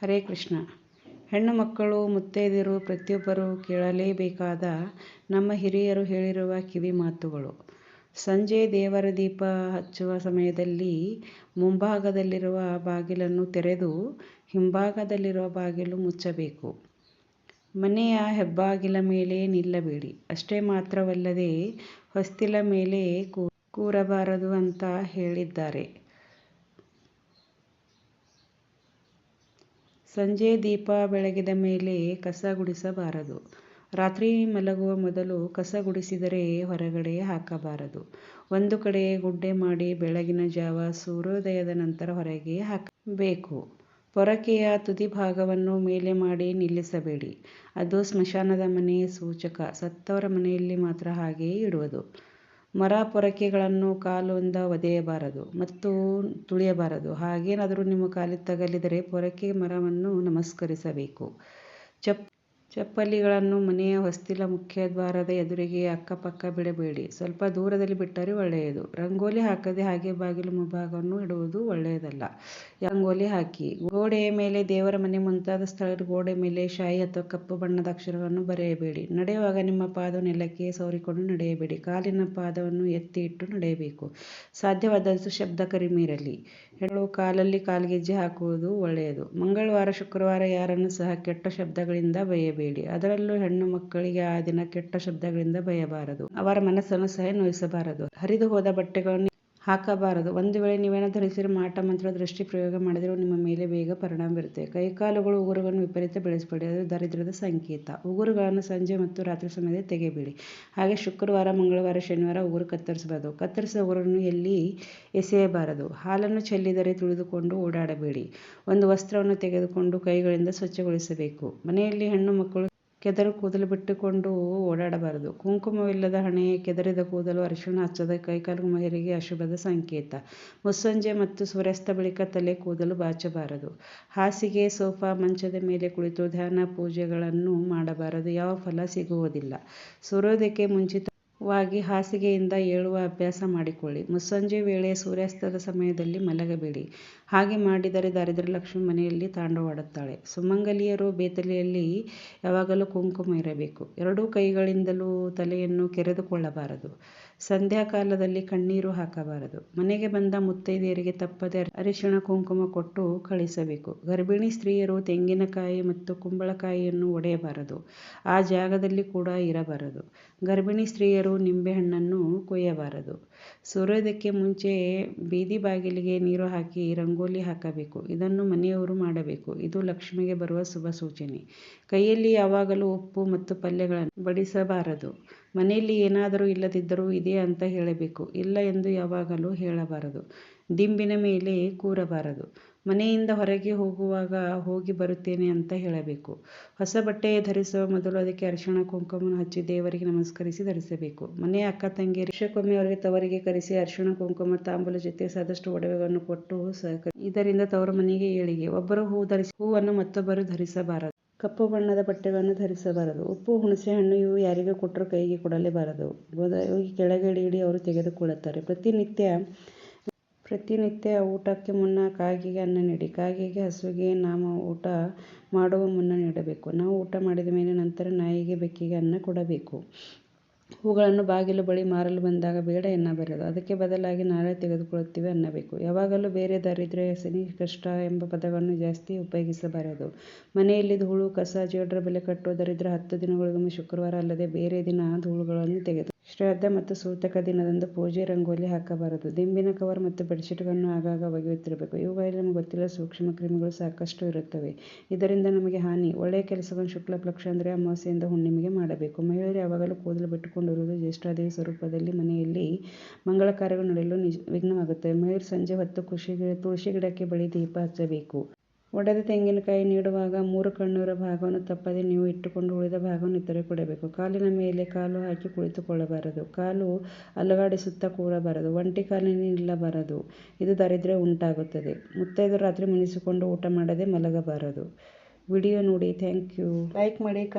ಹರೇ ಕೃಷ್ಣ. ಹೆಣ್ಣು ಮಕ್ಕಳು, ಮುತ್ತೈದೆಯರು ಪ್ರತಿಯೊಬ್ಬರೂ ಕೇಳಲೇಬೇಕಾದ ನಮ್ಮ ಹಿರಿಯರು ಹೇಳಿರುವ ಕಿವಿ ಮಾತುಗಳು. ಸಂಜೆ ದೇವರ ದೀಪ ಹಚ್ಚುವ ಸಮಯದಲ್ಲಿ ಮುಂಭಾಗದಲ್ಲಿರುವ ಬಾಗಿಲನ್ನು ತೆರೆದು ಹಿಂಭಾಗದಲ್ಲಿರುವ ಬಾಗಿಲು ಮುಚ್ಚಬೇಕು. ಮನೆಯ ಹೆಬ್ಬಾಗಿಲ ಮೇಲೆ ನಿಲ್ಲಬೇಡಿ. ಅಷ್ಟೇ ಮಾತ್ರವಲ್ಲದೆ ಹೊಸ್ತಿಲ ಮೇಲೆ ಕೂರಬಾರದು ಅಂತ ಹೇಳಿದ್ದಾರೆ. ಸಂಜೆ ದೀಪ ಬೆಳಗಿದ ಮೇಲೆ ಕಸ ಗುಡಿಸಬಾರದು. ರಾತ್ರಿ ಮಲಗುವ ಮೊದಲು ಕಸ ಗುಡಿಸಿದರೆ ಹೊರಗಡೆ ಹಾಕಬಾರದು. ಒಂದು ಕಡೆ ಗುಡ್ಡೆ ಮಾಡಿ ಬೆಳಗಿನ ಜಾವ ಸೂರ್ಯೋದಯದ ನಂತರ ಹೊರಗೆ ಹಾಕಬೇಕು. ಪೊರಕೆಯ ತುದಿ ಭಾಗವನ್ನು ಮೇಲೆ ಮಾಡಿ ನಿಲ್ಲಿಸಬೇಡಿ. ಅದು ಸ್ಮಶಾನದ ಮನೆ ಸೂಚಕ. ಸತ್ತವರ ಮನೆಯಲ್ಲಿ ಮಾತ್ರ ಹಾಗೆಯೇ ಇಡುವುದು ಮರ ಪೊರಕೆಗಳನ್ನು ಕಾಲಿಂದ ಒದೆಯಬಾರದು ಮತ್ತು ತುಳಿಯಬಾರದು. ಹಾಗೇನಾದರೂ ನಿಮ್ಮ ಕಾಲಿಗೆ ತಗಲಿದರೆ ಪೊರಕೆ ಮರವನ್ನು ನಮಸ್ಕರಿಸಬೇಕು. ಚಪ್ ಚಪ್ಪಲಿಗಳನ್ನು ಮನೆಯ ಹೊಸ್ತಿಲ ಮುಖ್ಯದ್ವಾರದ ಎದುರಿಗೆ ಅಕ್ಕಪಕ್ಕ ಬಿಡಬೇಡಿ. ಸ್ವಲ್ಪ ದೂರದಲ್ಲಿ ಬಿಟ್ಟರೆ ಒಳ್ಳೆಯದು. ರಂಗೋಲಿ ಹಾಕದೆ ಹಾಗೆ ಬಾಗಿಲು ಮುಂಭಾಗವನ್ನು ಇಡುವುದು ಒಳ್ಳೆಯದಲ್ಲ. ರಂಗೋಲಿ ಹಾಕಿ. ಗೋಡೆಯ ಮೇಲೆ ದೇವರ ಮನೆ ಮುಂತಾದ ಸ್ಥಳದ ಗೋಡೆ ಮೇಲೆ ಶಾಯಿ ಅಥವಾ ಕಪ್ಪು ಬಣ್ಣದ ಅಕ್ಷರಗಳನ್ನು ಬರೆಯಬೇಡಿ. ನಡೆಯುವಾಗ ನಿಮ್ಮ ಪಾದ ನೆಲಕ್ಕೆ ಸವರಿಕೊಂಡು ನಡೆಯಬೇಡಿ. ಕಾಲಿನ ಪಾದವನ್ನು ಎತ್ತಿ ಇಟ್ಟು ನಡೆಯಬೇಕು. ಸಾಧ್ಯವಾದಷ್ಟು ಶಬ್ದ ಕಡಿಮೆ ಹೆಣ್ಣು ಕಾಲಲ್ಲಿ ಕಾಲ್ಗೆಜ್ಜೆ ಹಾಕುವುದು ಒಳ್ಳೆಯದು. ಮಂಗಳವಾರ, ಶುಕ್ರವಾರ ಯಾರನ್ನು ಸಹ ಕೆಟ್ಟ ಶಬ್ದಗಳಿಂದ ಬೈಯಬೇಡಿ. ಅದರಲ್ಲೂ ಹೆಣ್ಣು ಮಕ್ಕಳಿಗೆ ಆ ದಿನ ಕೆಟ್ಟ ಶಬ್ದಗಳಿಂದ ಬಯ್ಯಬಾರದು ಅವರ ಮನಸ್ಸನ್ನು ಸಹ ನೋಯಿಸಬಾರದು. ಹರಿದು ಹೋದ ಬಟ್ಟೆಗಳನ್ನು ಹಾಕಬಾರದು. ಒಂದು ವೇಳೆ ನೀವೇನ ಧರಿಸಿದರೆ ಮಾಟ, ಮಂತ್ರ, ದೃಷ್ಟಿ ಪ್ರಯೋಗ ಮಾಡಿದರೆ ನಿಮ್ಮ ಮೇಲೆ ಬೇಗ ಪರಿಣಾಮ ಬೀರುತ್ತೆ. ಕೈಕಾಲುಗಳು ಉಗುರುಗಳನ್ನು ವಿಪರೀತ ಬೆಳೆಸಬೇಡಿ. ಅದು ದರಿದ್ರದ ಸಂಕೇತ. ಉಗುರುಗಳನ್ನು ಸಂಜೆ ಮತ್ತು ರಾತ್ರಿ ಸಮಯದಲ್ಲಿ ತೆಗೆಯಬೇಡಿ. ಹಾಗೆ ಶುಕ್ರವಾರ, ಮಂಗಳವಾರ, ಶನಿವಾರ ಉಗುರು ಕತ್ತರಿಸಬಾರದು. ಕತ್ತರಿಸಿದ ಉಗುರನ್ನು ಎಲ್ಲಿ ಎಸೆಯಬಾರದು? ಹಾಲನ್ನು ಚೆಲ್ಲಿದರೆ ತುಳಿದುಕೊಂಡು ಓಡಾಡಬೇಡಿ. ಒಂದು ವಸ್ತ್ರವನ್ನು ತೆಗೆದುಕೊಂಡು ಕೈಗಳಿಂದ ಸ್ವಚ್ಛಗೊಳಿಸಬೇಕು. ಮನೆಯಲ್ಲಿ ಹೆಣ್ಣು ಮಕ್ಕಳು ಕೆದರು ಕೂದಲು ಬಿಟ್ಟುಕೊಂಡು ಓಡಾಡಬಾರದು. ಕುಂಕುಮವಿಲ್ಲದ ಹಣೆ ಕೆದರಿದ ಕೂದಲು ಅರಿಶಿಣ ಹಚ್ಚದ ಕೈಕಾಲು ಮಹಿಳೆಗೆ ಅಶುಭದ ಸಂಕೇತ. ಮುಸ್ಸಂಜೆ ಮತ್ತು ಸೂರ್ಯಾಸ್ತ ಬಳಿಕ ತಲೆ ಕೂದಲು ಬಾಚಬಾರದು. ಹಾಸಿಗೆ, ಸೋಫಾ, ಮಂಚದ ಮೇಲೆ ಕುಳಿತು ಧ್ಯಾನ ಪೂಜೆಗಳನ್ನು ಮಾಡಬಾರದು. ಯಾವ ಫಲ ಸಿಗುವುದಿಲ್ಲ. ಸೂರ್ಯೋದಯಕ್ಕೆ ಮುಂಚಿತ ವಾಗಿ ಹಾಸಿಗೆಯಿಂದ ಏಳುವ ಅಭ್ಯಾಸ ಮಾಡಿಕೊಳ್ಳಿ. ಮುಸ್ಸಂಜೆ ವೇಳೆ ಸೂರ್ಯಾಸ್ತದ ಸಮಯದಲ್ಲಿ ಮಲಗಬೇಡಿ. ಹಾಗೆ ಮಾಡಿದರೆ ದಾರಿದ್ರ್ಯ ಲಕ್ಷ್ಮಿ ಮನೆಯಲ್ಲಿ ತಾಂಡವಾಡುತ್ತಾಳೆ. ಸುಮಂಗಲಿಯರು ಬೇತಲೆಯಲ್ಲಿ ಯಾವಾಗಲೂ ಕುಂಕುಮ ಇರಬೇಕು. ಎರಡೂ ಕೈಗಳಿಂದಲೂ ತಲೆಯನ್ನು ಕೆರೆದುಕೊಳ್ಳಬಾರದು. ಸಂಧ್ಯಾಕಾಲದಲ್ಲಿ ಕಣ್ಣೀರು ಹಾಕಬಾರದು. ಮನೆಗೆ ಬಂದ ಮುತ್ತೈದೆಯರಿಗೆ ತಪ್ಪದೆ ಅರಿಶಿಣ ಕುಂಕುಮ ಕೊಟ್ಟು ಕಳಿಸಬೇಕು. ಗರ್ಭಿಣಿ ಸ್ತ್ರೀಯರು ತೆಂಗಿನಕಾಯಿ ಮತ್ತು ಕುಂಬಳಕಾಯಿಯನ್ನು ಒಡೆಯಬಾರದು. ಆ ಜಾಗದಲ್ಲಿ ಕೂಡ ಇರಬಾರದು. ಗರ್ಭಿಣಿ ಸ್ತ್ರೀಯರು ನಿಂಬೆಹಣ್ಣನ್ನು ಕೊಯ್ಯಬಾರದು. ಸೂರ್ಯೋದಯಕ್ಕೆ ಮುಂಚೆ ಬೀದಿ ಬಾಗಿಲಿಗೆ ನೀರು ಹಾಕಿ ರಂಗೋಲಿ ಹಾಕಬೇಕು. ಇದನ್ನು ಮನೆಯವರು ಮಾಡಬೇಕು. ಇದು ಲಕ್ಷ್ಮಿಗೆ ಬರುವ ಶುಭ ಸೂಚನೆ. ಕೈಯಲ್ಲಿ ಯಾವಾಗಲೂ ಉಪ್ಪು ಮತ್ತು ಪಲ್ಯಗಳನ್ನು ಬಡಿಸಬಾರದು. ಮನೆಯಲ್ಲಿ ಏನಾದರೂ ಇಲ್ಲದಿದ್ದರೂ ಇದೆ ಅಂತ ಹೇಳಬೇಕು. ಇಲ್ಲ ಎಂದು ಯಾವಾಗಲೂ ಹೇಳಬಾರದು. ದಿಂಬಿನ ಮೇಲೆ ಕೂರಬಾರದು. ಮನೆಯಿಂದ ಹೊರಗೆ ಹೋಗುವಾಗ ಹೋಗಿ ಬರುತ್ತೇನೆ ಅಂತ ಹೇಳಬೇಕು. ಹೊಸ ಬಟ್ಟೆ ಧರಿಸುವ ಮೊದಲು ಅದಕ್ಕೆ ಅರಿಶಿಣ ಕುಂಕುಮ ಹಚ್ಚಿ ದೇವರಿಗೆ ನಮಸ್ಕರಿಸಿ ಧರಿಸಬೇಕು. ಮನೆಯ ಅಕ್ಕ ತಂಗಿ ವರ್ಷಕ್ಕೊಮ್ಮೆ ಅವರಿಗೆ ತವರಿಗೆ ಕರೆಸಿ ಅರಿಶಿಣ, ಕುಂಕುಮ, ತಾಂಬೂಲ ಜೊತೆ ಸಾದಷ್ಟು ಒಡವೆಗಳನ್ನು ಕೊಟ್ಟು ಇದರಿಂದ ತವರು ಮನೆಗೆ ಏಳಿಗೆ. ಒಬ್ಬರು ಹೂ ಧರಿಸಿ ಹೂವನ್ನು ಮತ್ತೊಬ್ಬರು ಧರಿಸಬಾರದು. ಕಪ್ಪು ಬಣ್ಣದ ಬಟ್ಟೆಗಳನ್ನು ಧರಿಸಬಾರದು. ಉಪ್ಪು, ಹುಣಸೆ ಹಣ್ಣು ಇವು ಯಾರಿಗೂ ಕೊಟ್ಟರೂ ಕೈಗೆ ಕೊಡಲೇಬಾರದು. ಹೋಗಿ ಕೆಳಗೆ ಇಡಿ, ಅವರು ತೆಗೆದುಕೊಳ್ಳುತ್ತಾರೆ. ಪ್ರತಿನಿತ್ಯ ಪ್ರತಿನಿತ್ಯ ಊಟಕ್ಕೆ ಮುನ್ನ ಕಾಗೆಗೆ ಅನ್ನ ನೀಡಿ, ಕಾಗೆಗೆ ಹಸುವಿಗೆ ನಾಮ ಊಟ ಮಾಡುವ ಮುನ್ನ ನೀಡಬೇಕು. ನಾವು ಊಟ ಮಾಡಿದ ಮೇಲೆ ನಂತರ ನಾಯಿಗೆ ಬೆಕ್ಕಿಗೆ ಅನ್ನ ಕೊಡಬೇಕು. ಹೂಗಳನ್ನು ಬಾಗಿಲು ಬಳಿ ಮಾರಲು ಬಂದಾಗ ಬೇಡ ಎನ್ನಬಾರದು. ಅದಕ್ಕೆ ಬದಲಾಗಿ ನಾಳೆ ತೆಗೆದುಕೊಳ್ಳುತ್ತೀವಿ ಅನ್ನಬೇಕು. ಯಾವಾಗಲೂ ಬೇರೆ ದಾರಿದ್ರೆ ಸನಿ ಕಷ್ಟ ಎಂಬ ಪದಗಳನ್ನು ಜಾಸ್ತಿ ಉಪಯೋಗಿಸಬಾರದು. ಮನೆಯಲ್ಲಿ ಧೂಳು ಕಸ, ಜೇಡರ ಬೆಲೆ ಕಟ್ಟುವ ದರಿದ್ರ ಹತ್ತು ದಿನಗಳಿಗೊಮ್ಮೆ ಶುಕ್ರವಾರ ಅಲ್ಲದೆ ಬೇರೆ ದಿನ ಧೂಳುಗಳನ್ನು ತೆಗೆದು ಶ್ರಾದ್ದ ಮತ್ತು ಸೂತಕ ದಿನದಂದು ಪೂಜೆ ರಂಗೋಲಿ ಹಾಕಬಾರದು. ದಿಂಬಿನ ಕವರ್ ಮತ್ತು ಬೆಡ್ಶೀಟ್ಗಳನ್ನು ಆಗಾಗ ಒಗೆಯುತ್ತಿರಬೇಕು. ಇವುಗಳಲ್ಲಿ ನಮಗೆ ಗೊತ್ತಿಲ್ಲ, ಸೂಕ್ಷ್ಮ ಕ್ರಿಮಿಗಳು ಸಾಕಷ್ಟು ಇರುತ್ತವೆ. ಇದರಿಂದ ನಮಗೆ ಹಾನಿ. ಒಳ್ಳೆಯ ಕೆಲಸವನ್ನು ಶುಕ್ಲ, ಪಕ್ಷ ಅಂದರೆ ಅಮಾವಾಸ್ಯೆಯಿಂದ ಹುಣ್ಣಿಮೆಗೆ ಮಾಡಬೇಕು. ಮಹಿಳೆಯರು ಯಾವಾಗಲೂ ಕೂದಲು ಬಿಟ್ಟುಕೊಂಡಿರುವುದು ಜ್ಯೇಷ್ಠಾದೇವಿ ಸ್ವರೂಪದಲ್ಲಿ ಮನೆಯಲ್ಲಿ ಮಂಗಳ ಕಾರ್ಯಗಳು ನಡೆಯಲು ನಿಜ, ವಿಘ್ನವಾಗುತ್ತವೆ. ಮಹಿಳೆಯರು ಸಂಜೆ ಹೊತ್ತು ಖುಷಿ ತುಳಸಿ ಗಿಡಕ್ಕೆ ಬಳಿ ದೀಪ ಹಚ್ಚಬೇಕು. ಒಡೆದ ತೆಂಗಿನಕಾಯಿ ನೀಡುವಾಗ ಮೂರು ಕಣ್ಣೂರ ಭಾಗವನ್ನು ತಪ್ಪದೆ ನೀವು ಇಟ್ಟುಕೊಂಡು ಉಳಿದ ಭಾಗವನ್ನು ಇತರೆ ಕೊಡಬೇಕು. ಕಾಲಿನ ಮೇಲೆ ಕಾಲು ಹಾಕಿ ಕುಳಿತುಕೊಳ್ಳಬಾರದು. ಕಾಲು ಅಲುಗಾಡಿಸುತ್ತಾ ಕೂರಬಾರದು. ಒಂಟಿ ಕಾಲಿನ ನಿಲ್ಲಬಾರದು. ಇದು ದರಿದ್ರೆ ಉಂಟಾಗುತ್ತದೆ. ಮುತ್ತೈದು ರಾತ್ರಿ ಮುನಿಸಿಕೊಂಡು ಊಟ ಮಾಡದೆ ಮಲಗಬಾರದು. ವಿಡಿಯೋ ನೋಡಿ. Thank you. ಲೈಕ್ ಮಾಡಿ ಕಮ್